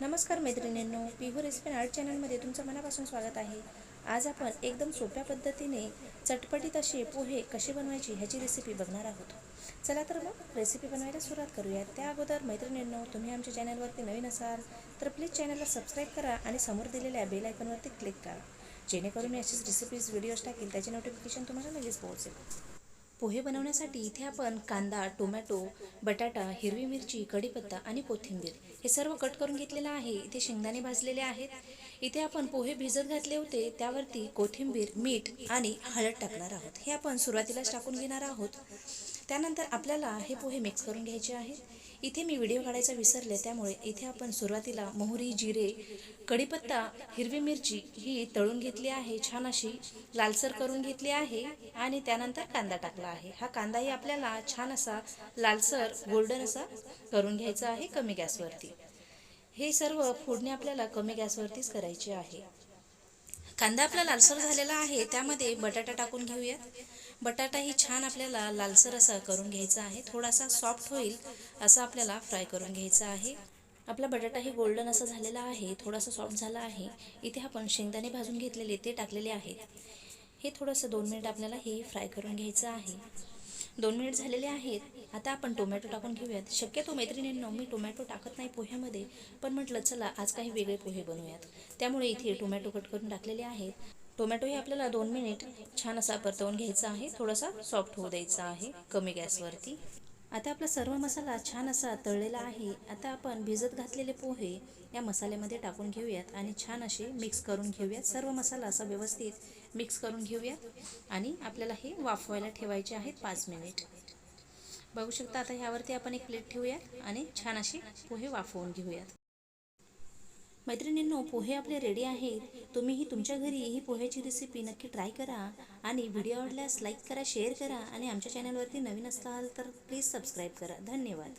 नमस्कार मैत्रिणींनो पिहू recipe art चॅनलमध्ये तुमचं मनापासून स्वागत आहे. आज आपण एकदम सोप्या पद्धतीने चटपटीत असे पोहे कसे बनवायची ह्याची रेसिपी बघणार आहोत. चला तर मग रेसिपी बनवायला सुरुवात करूयात. त्या अगोदर मैत्रिणींनो तुम्ही आमच्या चॅनलवरती नवीन असाल तर प्लीज चॅनलला सबस्क्राईब करा आणि समोर दिलेल्या बेल आयकॉनवरती क्लिक करा. जेणेकरून मी अशीच रेसिपीज व्हिडिओज टाकेल त्याचे नोटिफिकेशन तुम्हाला लगेच पोहोचेल. पोहे बनवण्यासाठी इथे आपण कांदा टोमॅटो बटाटा हिरवी मिरची कढीपत्ता आणि कोथिंबीर हे सर्व कट करून घेतलेलं आहे. इथे शेंगदाणे भाजलेले आहेत. इथे आपण पोहे भिजत घातले होते. त्यावरती कोथिंबीर मीठ आणि हळद टाकणार आहोत. हे आपण सुरुवातीलाच टाकून घेणार आहोत. त्यानंतर आपल्याला हे पोहे मिक्स करून घ्यायचे आहेत इथे मी व्हिडिओ काढायचा विसरले त्यामुळे इथे आपण सुरुवातीला मोहरी जिरे कढीपत्ता हिरवी मिरची ही तळून घेतली आहे. छान अशी लालसर करून घेतली आहे आणि त्यानंतर कांदा टाकला आहे. हा कांदाही आपल्याला छान असा लालसर गोल्डन असा करून घ्यायचा आहे कमी गॅसवरती. हे सर्व फोडणी आपल्याला कमी गॅसवरतीच करायची आहे. कांदा आपला लालसर झालेला आहे त्यामध्ये बटाटा टाकून घेऊयात. बटाटा ही छान आपल्याला लालसर असा करून घ्यायचा आहे. थोडासा सॉफ्ट होईल असा आपल्याला फ्राय करून घ्यायचा आहे. आपला बटाटा ही गोल्डन असा झालेला आहे थोडासा सॉफ्ट झाला आहे. इथे आपण शेंगदाणे भाजून घेतलेले ते टाकलेले आहेत. हे थोडंसं दोन मिनिट आपल्याला हे फ्राय करून घ्यायचं आहे. दोन मिनिट झालेले आहेत. आता आपण टोमॅटो टाकून घेऊयात. शक्यतो मैत्रिणींनो मी टोमॅटो टाकत नाही पोह्यामध्ये पण म्हटलं चला आज काही वेगळे पोहे बनवूयात. त्यामुळे इथे टोमॅटो कट करून टाकलेले आहेत. टोमॅटो हे आपल्याला दोन मिनिट छान असा परतवून घ्यायचा आहे. थोडासा सॉफ्ट होऊ द्यायचा आहे कमी गॅसवरती. आता आपला सर्व मसाला छान असा तळलेला आहे. आता आपण भिजत घातलेले पोहे या मसाल्यामध्ये टाकून घेऊयात आणि छान असे मिक्स करून घेऊयात. सर्व मसाला असा व्यवस्थित मिक्स करून घेऊयात आणि आपल्याला हे वाफवायला ठेवायचे आहेत पाच मिनिट. बघू शकता आता ह्यावरती आपण एक प्लेट ठेवूयात आणि छान असे पोहे वाफवून घेऊयात. मैत्रिणींनो पोहे आपले रेडी आहेत. तुम्हीही तुमच्या घरी ही पोह्याची रेसिपी नक्की ट्राय करा आणि व्हिडिओ आवडल्यास लाईक करा शेअर करा आणि आमच्या चॅनलवरती नवीन असाल तर प्लीज सबस्क्राईब करा. धन्यवाद.